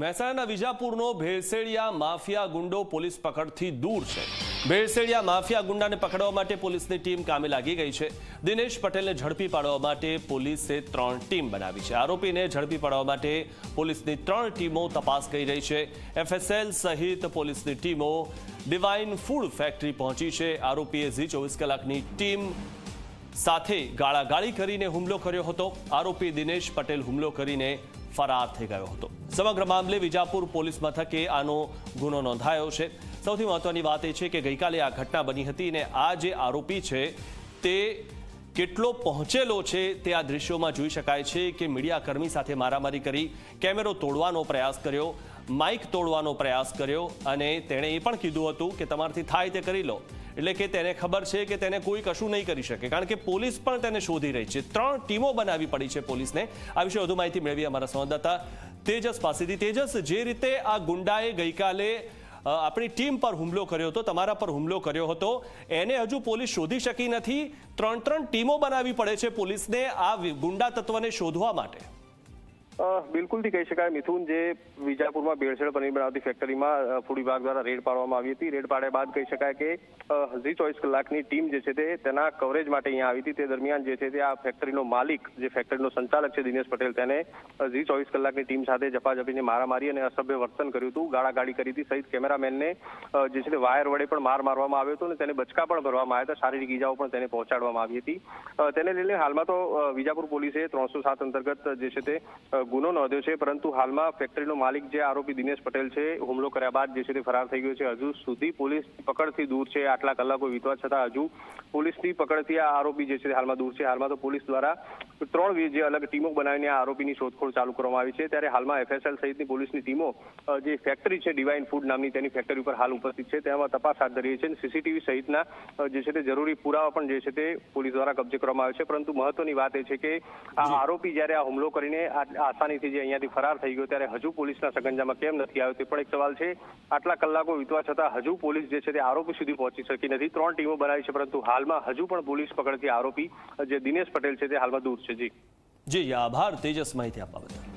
મહેસાણાના વિજાપુરનો ભેળસેડિયા mafia ગુંડો police પકડથી દૂર છે. ભેળસેડિયા માફિયા ગુંડાને પકડવા માટે પોલીસની ટીમ કામે લાગી ગઈ છે. દિનેશ પટેલને ઝડપી પાડવા માટે પોલીસે ત્રણ ટીમ બનાવી છે. આરોપીને ઝડપી પાડવા માટે પોલીસની ત્રણ ટીમો તપાસ કરી રહી છે. એફએસએલ સહિત પોલીસની ટીમો ડિવાઇન ફૂડ ફેક્ટરી પહોંચી છે. આરોપીએ ઝી ચોવીસ કલાકની ટીમ સાથે ગાળાગાળી કરીને હુમલો કર્યો હતો. આરોપી દિનેશ પટેલ હુમલો કરીને ફરાર થઈ ગયો હતો. સમગ્ર મામલે વિજાપુર પોલીસ મથકે આનો ગુનો નોંધાયો છે. સૌથી મહત્વની વાત એ છે કે ગઈકાલે આ ઘટના બની હતી અને આ જે આરોપી છે તે કેટલો પહોંચેલો છે તે આ દૃશ્યોમાં જોઈ શકાય છે કે મીડિયાકર્મી સાથે મારામારી કરી, કેમેરો તોડવાનો પ્રયાસ કર્યો, માઇક તોડવાનો પ્રયાસ કર્યો અને તેણે એ પણ કીધું હતું કે તમારથી થાય તે કરી લો. એટલે કે તેને ખબર છે કે તેને કોઈ કશું નહીં કરી શકે. કારણ કે પોલીસ પણ તેને શોધી રહી છે. ત્રણ ટીમો બનાવી પડી છે પોલીસને. આ વિશે વધુ માહિતી મેળવી અમારા સંવાદદાતા તેજસ પાસેથી. તેજસ, જે રીતે આ ગુંડાએ ગઈકાલે આપણી ટીમ પર હુમલો કર્યો હતો, તમારા પર હુમલો કર્યો હતો, એને હજુ પોલીસ શોધી શકી નથી. ત્રણ ત્રણ ટીમો બનાવી પડે છે પોલીસને આ ગુંડા તત્વને શોધવા માટે. બિલકુલથી કહી શકાય. મિથુન જે વિજાપુરમાં ભેળસેળ પનીર બનાવતી ફેક્ટરીમાં ફૂડ વિભાગ દ્વારા રેડ પાડવામાં આવી હતી. રેડ પાડ્યા બાદ કહી શકાય કે હજી ચોવીસ કલાકની ટીમ જે છે તે તેના કવરેજ માટે અહીંયા આવી હતી. તે દરમિયાન જે છે તે આ ફેક્ટરીનો માલિક, જે ફેક્ટરીનો સંચાલક છે દિનેશ પટેલ, તેને હજી ચોવીસ કલાકની ટીમ સાથે ઝપાઝપીને મારામારી અને અસભ્ય વર્તન કર્યું હતું. ગાળાગાળી કરી હતી. સહિત કેમેરામેનને જે છે તે વાયર વડે પણ માર મારવામાં આવ્યો હતો અને તેને બચકા પણ ભરવામાં આવ્યા હતા. શારીરિક ઈજાઓ પણ તેને પહોંચાડવામાં આવી હતી. તેને લઈને હાલમાં તો વિજાપુર પોલીસે ત્રણસો સાત અંતર્ગત જે છે તે ગુનો નોંધ્યો છે, પરંતુ હાલમાં ફેક્ટરીનો માલિક જે આરોપી દિનેશ પટેલ છે, હુમલો કર્યા બાદ જે છે તે ફરાર થઈ ગયો છે. હજુ સુધી પોલીસ પકડથી દૂર છે, આટલા કલાકો વીતવા છતાં હજુ પોલીસની પકડથી આ આરોપી જે છે હાલમાં દૂર છે. હાલમાં તો પોલીસ દ્વારા ત્રણ જે અલગ ટીમો બનાવીને આ આરોપીની શોધખોળ ચાલુ કરવામાં આવી છે. ત્યારે હાલમાં એફએસએલ સહિતની પોલીસની ટીમો જે ફેક્ટરી છે ડિવાઇન ફૂડ નામની તેની ફેક્ટરી ઉપર હાલ ઉપસ્થિત છે. તેમાં તપાસ હાથ ધરી છે સીસીટીવી સહિતના જે છે તે જરૂરી પુરાવા પણ જે છે તે પોલીસ દ્વારા કબજે કરવામાં આવે છે. પરંતુ મહત્વની વાત એ છે કે આ આરોપી જ્યારે આ હુમલો કરીને આ- આસાનીથી જે અહીંયાથી ફરાર થઈ ગયો ત્યારે હજુ પોલીસના સગંજામાં કેમ નથી આવ્યો તે પણ એક સવાલ છે. આટલા કલાકો વીતવા છતાં હજુ પોલીસ જે છે તે આરોપી સુધી પહોંચી શકી નથી. ત્રણ ટીમો બનાવી છે પરંતુ હાલમાં હજુ પણ પોલીસ પકડથી આરોપી જે દિનેશ પટેલ છે તે હાલમાં દૂર છે જી. જી આભાર. તેજસ માહિતી આપવા બદલ.